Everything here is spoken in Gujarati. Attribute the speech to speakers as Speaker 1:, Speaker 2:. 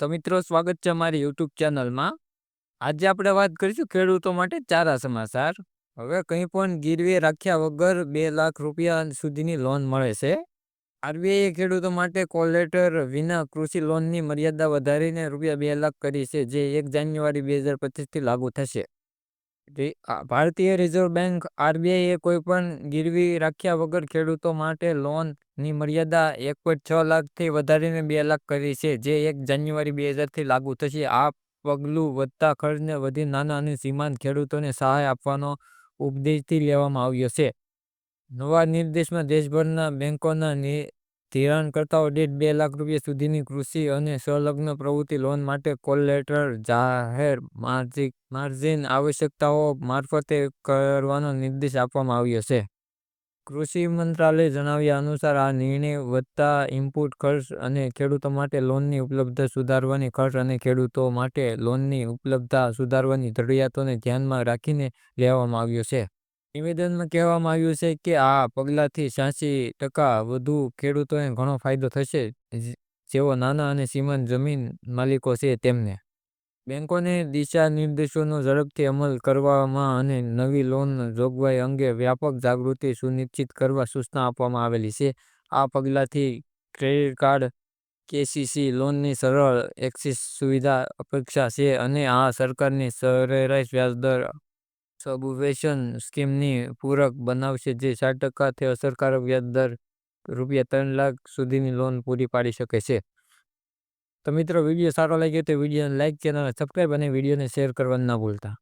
Speaker 1: તો મિત્રો, સ્વાગત છે અમારી યુટ્યુબ ચેનલમાં. આજે આપણે વાત કરીશું ખેડૂતો માટે ચારા સમાચાર. હવે કંઈ પણ ગીરવે રાખ્યા વગર બે લાખ રૂપિયા સુધીની લોન મળે છે. આરબીઆઈએ ખેડૂતો માટે કોલેટર વિના કૃષિ લોનની મર્યાદા વધારીને રૂપિયા બે લાખ કરી છે, જે એક જાન્યુઆરી બે હજાર પચીસથી લાગુ થશે. ભારતીય રિઝર્વ બેંક આરબીઆઈએ કોઈ પણ ગીરવી રાખ્યા વગર ખેડૂતો માટે લોનની મર્યાદા એક પોઈન્ટ છ લાખથી વધારીને બે લાખ કરી છે, જે એક જાન્યુઆરી બે હજારથી લાગુ થશે. આ પગલું વધતા ખર્ચને વધી નાના અને સીમાંત ખેડૂતોને સહાય આપવાનો ઉપદેશથી લેવામાં આવ્યો છે. નવા નિર્દેશમાં દેશભરના બેંકોના ધિરાણકર્તાઓ દીઠ બે લાખ રૂપિયા સુધીની કૃષિ અને સંલગ્ન પ્રવૃત્તિ લોન માટે કોલેટરલ જાહેર માર્જિન આવશ્યકતાઓ મારફતે કરવાનો નિર્દેશ આપવામાં આવ્યો છે. કૃષિ મંત્રાલયે જણાવ્યા અનુસાર, આ નિર્ણય વધતા ઇનપુટ ખર્ચ અને ખેડૂતો માટે લોનની ઉપલબ્ધતા સુધારવાની ખર્ચ અને ખેડૂતો માટે લોનની ઉપલબ્ધતા સુધારવાની જરૂરિયાતોને ધ્યાનમાં રાખીને લેવામાં આવ્યો છે. નિવેદનમાં કહેવામાં આવ્યું છે કે આ પગલાંથી છ્યાસી ટકા વધુ ખેડૂતોને ઘણો ફાયદો થશે જેઓ નાના અને સીમાંત જમીન માલિકો છે તેમને. બેંકોને દિશા નિર્દેશોનો ઝડપથી અમલ કરવામાં અને નવી લોન જોગવાઈ અંગે વ્યાપક જાગૃતિ સુનિશ્ચિત કરવા સૂચના આપવામાં આવેલી છે. આ પગલાંથી ક્રેડિટ કાર્ડ, કેસીસી લોનની સરળ એક્સિસ સુવિધા અપેક્ષા છે અને આ સરકારની સરેરાશ વ્યાજદર સબવેશન સ્કીમની પૂરક બનાવશે જે સાત ટકાથી અસરકારક વ્યાજદર રૂપિયા ત્રણ લાખ સુધીની લોન પૂરી પાડી શકે છે. તો મિત્રો વીડિયો સારો લાગ્યો તો વિડીયોને લાઇક ચેનલને સબસ્ક્રાઈબ અને વિડીયોને શેર કરવાનું ના ભૂલતા.